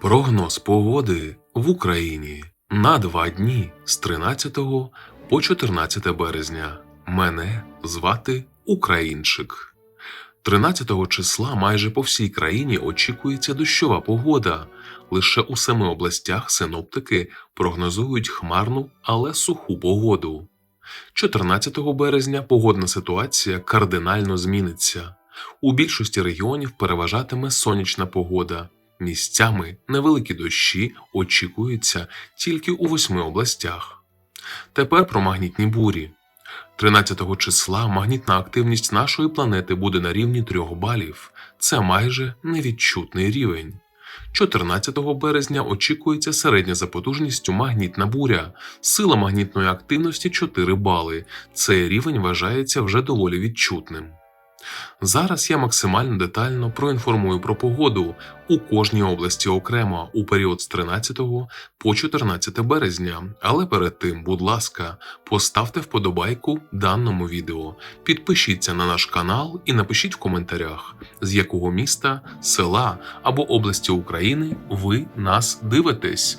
Прогноз погоди в Україні на два дні з 13 по 14 березня. Мене звати Українчик. 13 числа майже по всій країні очікується дощова погода. Лише у семи областях синоптики прогнозують хмарну, але суху погоду. 14 березня погодна ситуація кардинально зміниться. У більшості регіонів переважатиме сонячна погода. Місцями невеликі дощі очікуються тільки у восьми областях. Тепер про магнітні бурі. 13 числа магнітна активність нашої планети буде на рівні 3 балів. Це майже невідчутний рівень. 14 березня очікується середня за потужністю магнітна буря. Сила магнітної активності 4 бали. Цей рівень вважається вже доволі відчутним. Зараз я максимально детально проінформую про погоду у кожній області окремо у період з 13 по 14 березня. Але перед тим, будь ласка, поставте вподобайку даному відео, підпишіться на наш канал і напишіть в коментарях, з якого міста, села або області України ви нас дивитесь.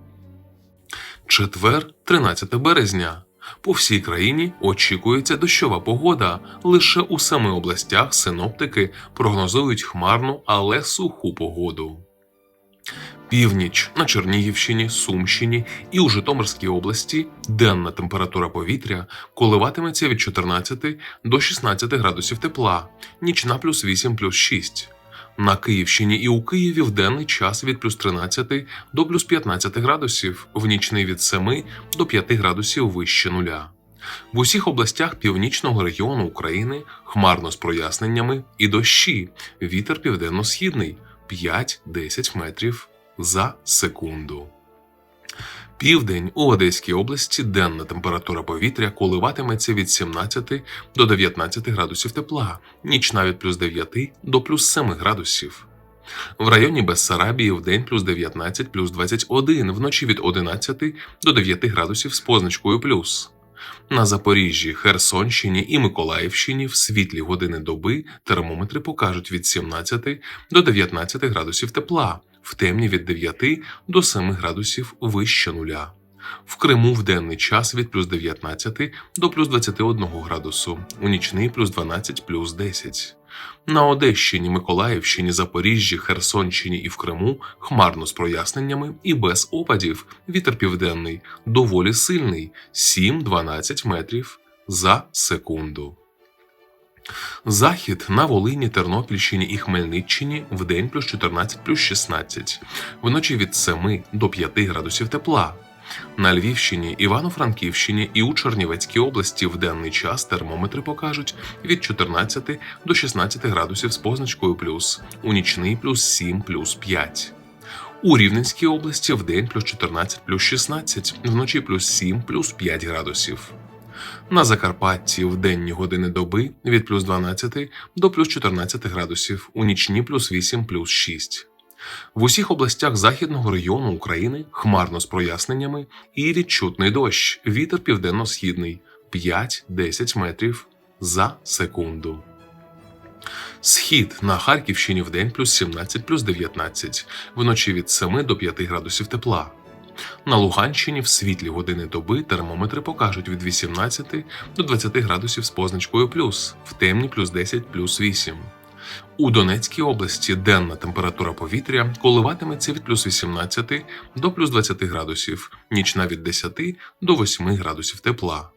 Четвер, 13 березня. По всій країні очікується дощова погода. Лише у семи областях синоптики прогнозують хмарну, але суху погоду. Північ на Чернігівщині, Сумщині і у Житомирській області денна температура повітря коливатиметься від 14 до 16 градусів тепла, нічна плюс 8 плюс 6. На Київщині і у Києві в денний час від плюс 13 до плюс 15 градусів, в нічний від 7 до 5 градусів вище нуля. В усіх областях північного регіону України хмарно з проясненнями і дощі, вітер південно-східний 5-10 метрів за секунду. Південь у Одеській області денна температура повітря коливатиметься від 17 до 19 градусів тепла, нічна від плюс 9 до плюс 7 градусів. В районі Бессарабії в день плюс 19 плюс 21, вночі від 11 до 9 градусів з позначкою плюс. На Запоріжжі, Херсонщині і Миколаївщині в світлі години доби термометри покажуть від 17 до 19 градусів тепла, в темні від 9 до 7 градусів вище нуля. В Криму в денний час від плюс 19 до плюс 21 градусу, у нічний плюс 12 плюс 10. На Одещині, Миколаївщині, Запоріжжі, Херсонщині і в Криму хмарно з проясненнями і без опадів. Вітер південний, доволі сильний 7-12 метрів за секунду. Захід на Волині, Тернопільщині і Хмельниччині в день плюс 14 плюс 16, вночі від 7 до 5 градусів тепла. На Львівщині, Івано-Франківщині і у Чернівецькій області в денний час термометри покажуть від 14 до 16 градусів з позначкою плюс, у нічний плюс 7 плюс 5. У Рівненській області в день плюс 14 плюс 16, вночі плюс 7 плюс 5 градусів. На Закарпатті в денні години доби від плюс 12 до плюс 14 градусів, у нічні плюс 8 плюс 6. В усіх областях західного регіону України хмарно з проясненнями і відчутний дощ. Вітер південно-східний 5-10 метрів за секунду. Схід на Харківщині в день плюс 17 плюс 19, вночі від 7 до 5 градусів тепла. На Луганщині в світлі години доби термометри покажуть від 18 до 20 градусів з позначкою плюс, в темні плюс 10 плюс 8. У Донецькій області денна температура повітря коливатиметься від плюс 18 до плюс 20 градусів, нічна від 10 до 8 градусів тепла.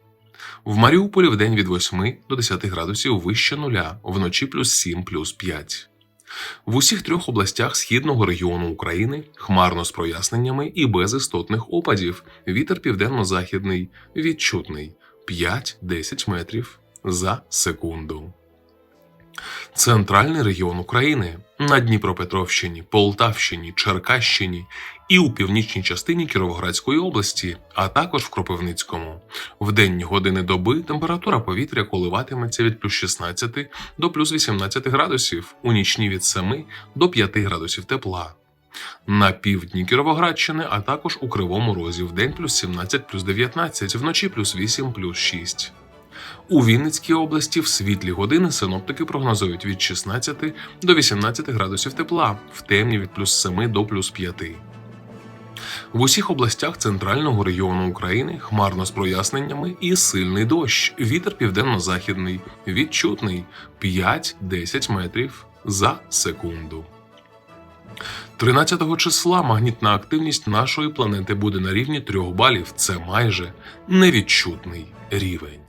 В Маріуполі в день від 8 до 10 градусів вище нуля, вночі плюс 7 плюс 5. В усіх трьох областях східного регіону України хмарно з проясненнями і без істотних опадів. Вітер південно-західний, відчутний 5-10 метрів за секунду. Центральний регіон України на Дніпропетровщині, Полтавщині, Черкащині і у північній частині Кіровоградської області, а також в Кропивницькому. В денні години доби температура повітря коливатиметься від плюс 16 до плюс 18 градусів, у нічні від 7 до 5 градусів тепла. На півдні Кіровоградщини, а також у Кривому Розі в день плюс 17 плюс 19, вночі плюс 8 плюс 6. У Вінницькій області в світлі години синоптики прогнозують від 16 до 18 градусів тепла, в темні від плюс 7 до плюс 5. В усіх областях центрального регіону України хмарно з проясненнями і сильний дощ. Вітер південно-західний, відчутний 5-10 метрів за секунду. 13 числа магнітна активність нашої планети буде на рівні 3 балів. Це майже невідчутний рівень.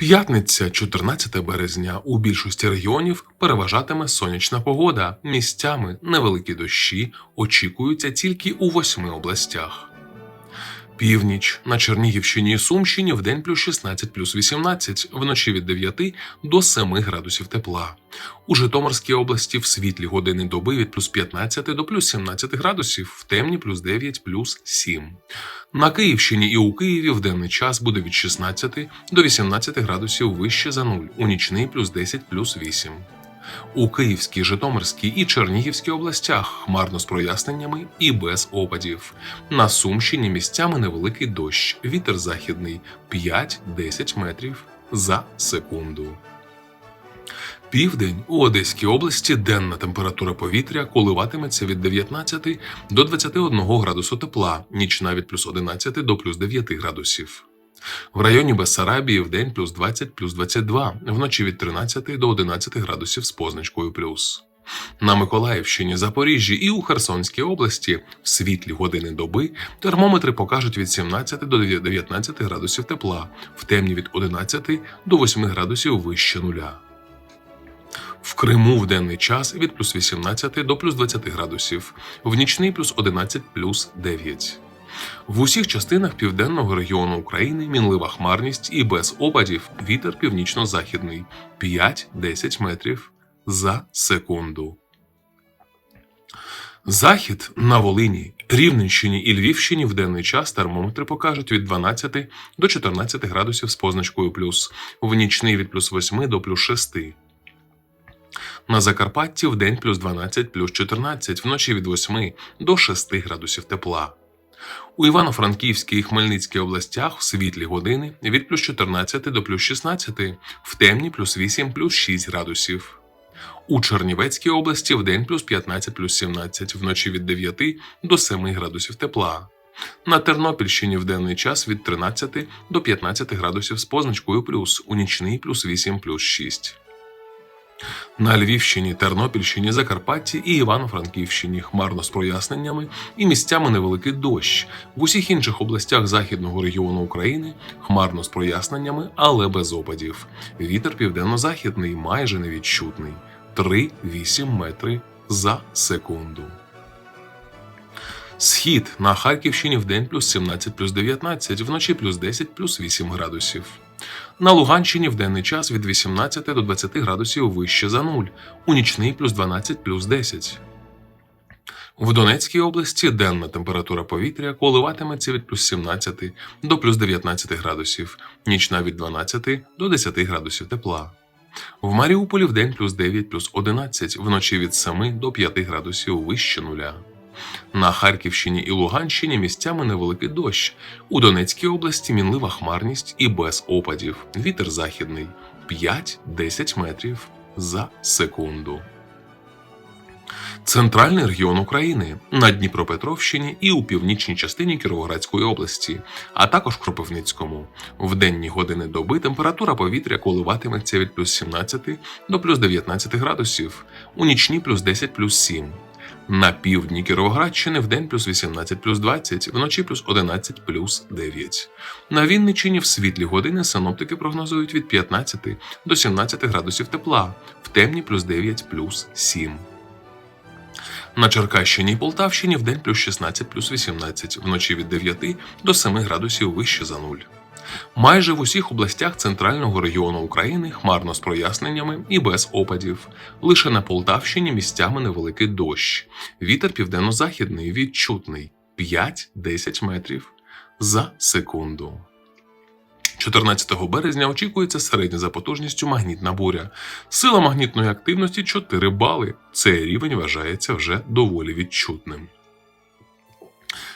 П'ятниця, 14 березня, у більшості регіонів переважатиме сонячна погода. Місцями невеликі дощі очікуються тільки у восьми областях. Північ на Чернігівщині і Сумщині в день плюс 16 плюс 18, вночі від 9 до 7 градусів тепла. У Житомирській області в світлі години доби від плюс 15 до плюс 17 градусів, в темні плюс 9 плюс 7. На Київщині і у Києві в денний час буде від 16 до 18 градусів вище за нуль, у нічний плюс 10 плюс 8. У Київській, Житомирській і Чернігівській областях хмарно з проясненнями і без опадів. На Сумщині місцями невеликий дощ, вітер західний 5-10 метрів за секунду. Південь у Одеській області денна температура повітря коливатиметься від 19 до 21 градусу тепла, нічна від плюс 11 до плюс 9 градусів. В районі Бессарабії в день плюс 20 плюс 22, вночі від 13 до 11 градусів з позначкою плюс. На Миколаївщині, Запоріжжі і у Херсонській області в світлі години доби термометри покажуть від 17 до 19 градусів тепла, в темні від 11 до 8 градусів вище нуля. В Криму в денний час від плюс 18 до плюс 20 градусів, в нічний плюс 11 плюс 9. В усіх частинах південного регіону України мінлива хмарність і без опадів вітер північно-західний 5-10 метрів за секунду. Захід на Волині, Рівненщині і Львівщині в денний час термометри покажуть від 12 до 14 градусів з позначкою плюс, в нічний від плюс 8 до плюс 6. На Закарпатті в день плюс 12 плюс 14, вночі від 8 до 6 градусів тепла. У Івано-Франківській і Хмельницькій областях в світлі години від плюс 14 до плюс 16, в темні плюс 8 плюс 6 градусів. У Чернівецькій області в день плюс 15 плюс 17, вночі від 9 до 7 градусів тепла. На Тернопільщині в денний час від 13 до 15 градусів з позначкою плюс, у нічний плюс 8 плюс 6. На Львівщині, Тернопільщині, Закарпатті і Івано-Франківщині хмарно з проясненнями і місцями невеликий дощ. В усіх інших областях західного регіону України хмарно з проясненнями, але без опадів. Вітер південно-західний майже невідчутний 3-8 метри за секунду. Схід на Харківщині в день плюс 17 плюс 19, вночі плюс 10 плюс 8 градусів. На Луганщині в денний час від 18 до 20 градусів вище за нуль, у нічний плюс 12 плюс 10. В Донецькій області денна температура повітря коливатиметься від плюс 17 до плюс 19 градусів, нічна від 12 до 10 градусів тепла. В Маріуполі в день плюс 9 плюс 11, вночі від 7 до 5 градусів вище нуля. На Харківщині і Луганщині місцями невеликий дощ. У Донецькій області мінлива хмарність і без опадів. Вітер західний 5-10 метрів за секунду. Центральний регіон України на Дніпропетровщині і у північній частині Кіровоградської області, а також Кропивницькому. В денні години доби температура повітря коливатиметься від плюс 17 до плюс 19 градусів, у нічні плюс 10 плюс 7. На півдні Кіровоградщини в день плюс 18 плюс 20, вночі плюс 11 плюс 9. На Вінниччині в світлі години синоптики прогнозують від 15 до 17 градусів тепла, в темні плюс 9 плюс 7. На Черкащині і Полтавщині в день плюс 16 плюс 18, вночі від 9 до 7 градусів вище за нуль. Майже в усіх областях центрального регіону України хмарно з проясненнями і без опадів. Лише на Полтавщині місцями невеликий дощ. Вітер південно-західний відчутний 5-10 метрів за секунду. 14 березня очікується середня за потужністю магнітна буря. Сила магнітної активності 4 бали. Цей рівень вважається вже доволі відчутним.